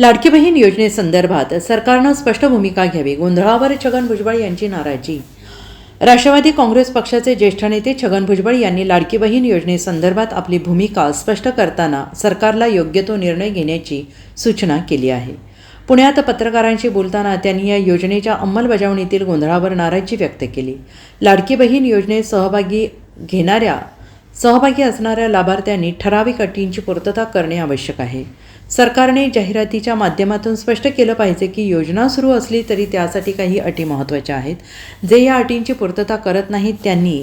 लाडकी बहीण योजनेसंदर्भात सरकारनं स्पष्ट भूमिका घ्यावी. गोंधळावर छगन भुजबळ यांची नाराजी. राष्ट्रवादी काँग्रेस पक्षाचे ज्येष्ठ नेते छगन भुजबळ यांनी लाडकी बहीण योजनेसंदर्भात आपली भूमिका स्पष्ट करताना सरकारला योग्य तो निर्णय घेण्याची सूचना केली आहे. पुण्यात पत्रकारांशी बोलताना त्यांनी या योजनेच्या अंमलबजावणीतील गोंधळावर नाराजी व्यक्त केली. लाडकी बहीण योजनेत सहभागी घेणाऱ्या सहभागी असणाऱ्या लाभार्थ्यांनी ठराविक अटींची पूर्तता करणे आवश्यक आहे. सरकारने जाहिरातीच्या माध्यमातून स्पष्ट केलं पाहिजे की योजना सुरू असली तरी त्यासाठी काही अटी महत्त्वाच्या आहेत. जे या अटींची पूर्तता करत नाहीत त्यांनी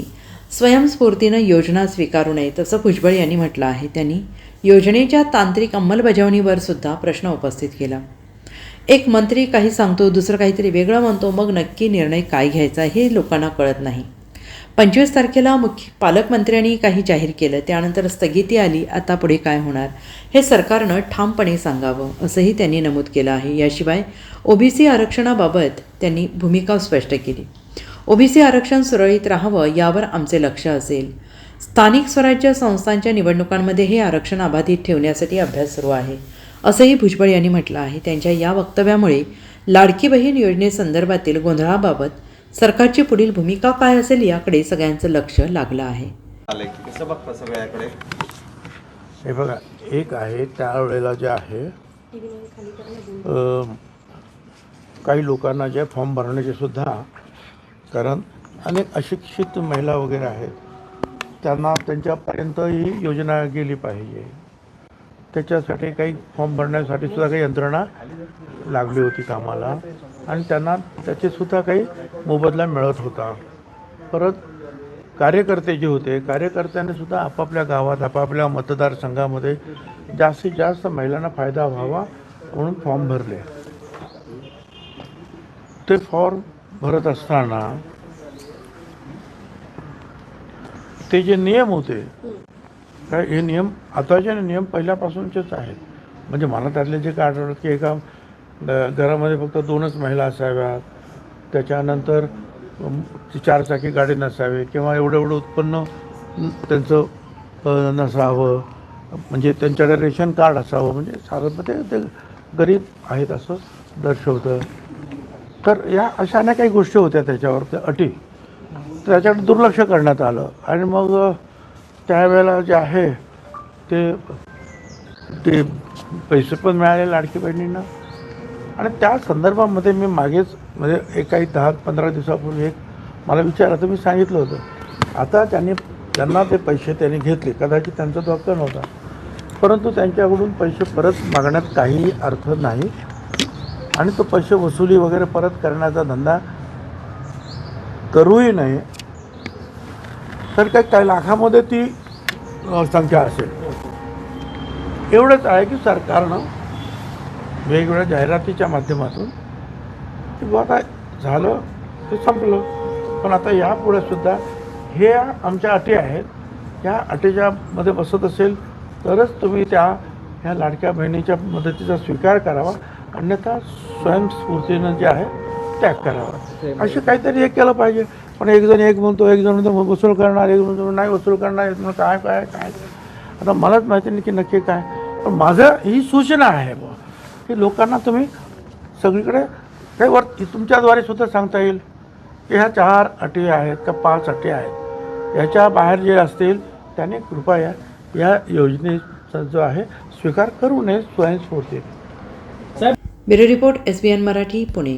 स्वयंस्फूर्तीनं योजना स्वीकारू नये तसं भुजबळ यांनी म्हटलं आहे. त्यांनी योजनेच्या तांत्रिक अंमलबजावणीवर सुद्धा प्रश्न उपस्थित केला. एक मंत्री काही सांगतो दुसरं काहीतरी वेगळं म्हणतो मग नक्की निर्णय काय घ्यायचा हे लोकांना कळत नाही. पंचवीस तारखेला मुख्य पालकमंत्र्यांनी काही जाहीर केलं. त्यानंतर स्थगिती आली. आता पुढे काय होणार? हे सरकारनं ठामपणे सांगावं असंही त्यांनी नमूद केलं आहे. याशिवाय ओबीसी आरक्षणाबाबत त्यांनी भूमिका स्पष्ट केली. ओबीसी आरक्षण सुरळीत राहावं यावर आमचे लक्ष असेल. स्थानिक स्वराज्य संस्थांच्या निवडणुकांमध्ये हे आरक्षण अबाधित ठेवण्यासाठी अभ्यास सुरू आहे असंही भुजबळ यांनी म्हटलं आहे. त्यांच्या या वक्तव्यामुळे लाडकी बहीण योजनेसंदर्भातील गोंधळाबाबत सरकारची पुढील भूमिका काय असेल याकडे सगळ्यांचं लक्ष लागलं आहे. कसं बघता सगळ्याकडे? हे बघा एक आहे त्यावेळेला जे आहे काही लोकांना जे फॉर्म भरण्याचे सुद्धा कारण अनेक अशिक्षित महिला वगैरे आहेत त्यांना त्यांच्यापर्यंत ही योजना गेली पाहिजे. त्याच्यासाठी काही फॉर्म भरण्यासाठी सुद्धा काही यंत्रणा लागली होती कामाला. आणि त्यांना त्याचे सुद्धा काही मोबदला मिळत होता. परत कार्यकर्ते जे होते कार्यकर्त्यांनी सुद्धा आपापल्या गावात आपापल्या मतदारसंघामध्ये जास्तीत जास्त महिलांना फायदा व्हावा म्हणून फॉर्म भरले. ते फॉर्म भरत असताना ते जे नियम होते काय हे नियम आताचे नियम पहिल्यापासूनचेच आहेत. म्हणजे मला त्यातले जे काय आढळलं की एका घरामध्ये फक्त दोनच महिला असाव्यात. त्याच्यानंतर ती चारचाकी गाडी नसावी किंवा एवढं एवढं उत्पन्न त्यांचं नसावं. म्हणजे त्यांच्याकडे रेशन कार्ड असावं. म्हणजे साधारणपणे ते गरीब आहेत असं दर्शवतं. तर या अशा अनेक काही गोष्टी होत्या त्याच्यावर त्या अटी. त्याच्याकडे दुर्लक्ष करण्यात आलं. आणि मग त्यावेळेला जे आहे ते ते पैसे पण मिळाले लाडकी बहिणींना. आणि त्या संदर्भामध्ये मी मागेच म्हणजे एक काही दहा पंधरा दिवसापूर्वी एक मला विचारलं तर मी सांगितलं होतं. आता त्यांनी त्यांना ते पैसे त्यांनी घेतले. कदाचित त्यांचा तो हक्क नव्हता. परंतु त्यांच्याकडून पैसे परत मागण्यात काहीही अर्थ नाही. आणि तो पैसे वसुली वगैरे परत करण्याचा धंदा करूही नये तर काही काही लाखामध्ये ती संख्या असेल. एवढंच आहे की सरकारनं वेगवेगळ्या जाहिरातीच्या माध्यमातून की बुवा काय झालं ते संपलं. पण आता यापुढे सुद्धा हे आमच्या अटी आहेत. ह्या अटीच्या मध्ये बसत असेल तरच तुम्ही त्या ह्या लाडक्या बहिणीच्या मदतीचा स्वीकार करावा. अन्यथा स्वयंस्फूर्तीनं जे आहे त्याग करावा. असं काहीतरी एक केलं पाहिजे. पण एक जण एक म्हणतो एक जण म्हणतो वसूल करणार एक जण नाही वसूल करणार एक काय काय काय. आता मलाच माहिती नाही की नक्की काय. पण माझं ही सूचना आहे बुवा. की लोकांना तुम्ही सगळीकडे काही वर तुमच्याद्वारे सुद्धा सांगता येईल की ह्या चार अटी आहेत का पाच अटी आहेत. याच्या बाहेर जे असतील त्याने कृपया या योजनेचा जो आहे स्वीकार करू नये स्वयंस्फूर्तीने bureau report S B N Marathi Pune.